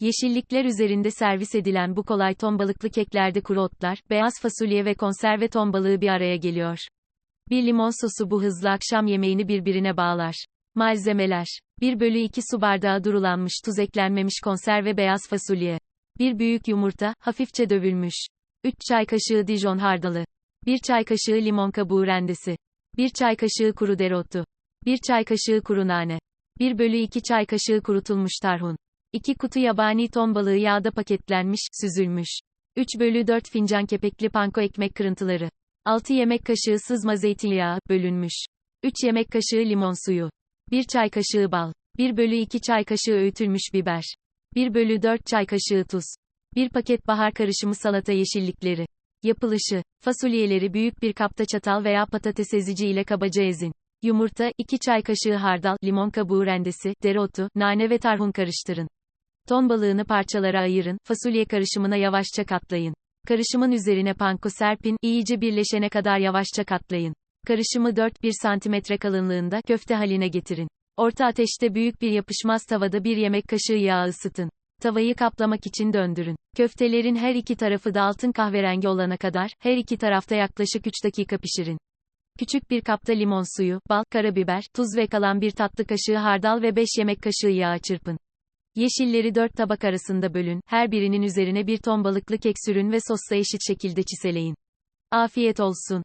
Yeşillikler üzerinde servis edilen bu kolay ton balıklı keklerde kuru otlar, beyaz fasulye ve konserve ton balığı bir araya geliyor. Bir limon sosu bu hızlı akşam yemeğini birbirine bağlar. Malzemeler 1 bölü 2 su bardağı durulanmış tuz eklenmemiş konserve beyaz fasulye. 1 büyük yumurta, hafifçe dövülmüş. 3 çay kaşığı Dijon hardalı. 1 çay kaşığı limon kabuğu rendesi. 1 çay kaşığı kuru dereotu. 1 çay kaşığı kuru nane. 1 bölü 2 çay kaşığı kurutulmuş tarhun. 2 kutu yabani ton balığı yağda paketlenmiş, süzülmüş. 3 bölü 4 fincan kepekli panko ekmek kırıntıları. 6 yemek kaşığı sızma zeytinyağı, bölünmüş. 3 yemek kaşığı limon suyu. 1 çay kaşığı bal. 1 bölü 2 çay kaşığı öğütülmüş biber. 1 bölü 4 çay kaşığı tuz. 1 paket bahar karışımı salata yeşillikleri. Yapılışı. Fasulyeleri büyük bir kapta çatal veya patates ezici ile kabaca ezin. Yumurta, 2 çay kaşığı hardal, limon kabuğu rendesi, dereotu, nane ve tarhun karıştırın. Ton balığını parçalara ayırın, fasulye karışımına yavaşça katlayın. Karışımın üzerine panko serpin, iyice birleşene kadar yavaşça katlayın. Karışımı 4-1 cm kalınlığında köfte haline getirin. Orta ateşte büyük bir yapışmaz tavada bir yemek kaşığı yağ ısıtın. Tavayı kaplamak için döndürün. Köftelerin her iki tarafı da altın kahverengi olana kadar, her iki tarafta yaklaşık 3 dakika pişirin. Küçük bir kapta limon suyu, bal, karabiber, tuz ve kalan bir tatlı kaşığı hardal ve 5 yemek kaşığı yağ çırpın. Yeşilleri 4 tabak arasında bölün, her birinin üzerine bir ton balıklı kek sürün ve sosla eşit şekilde çiseleyin. Afiyet olsun.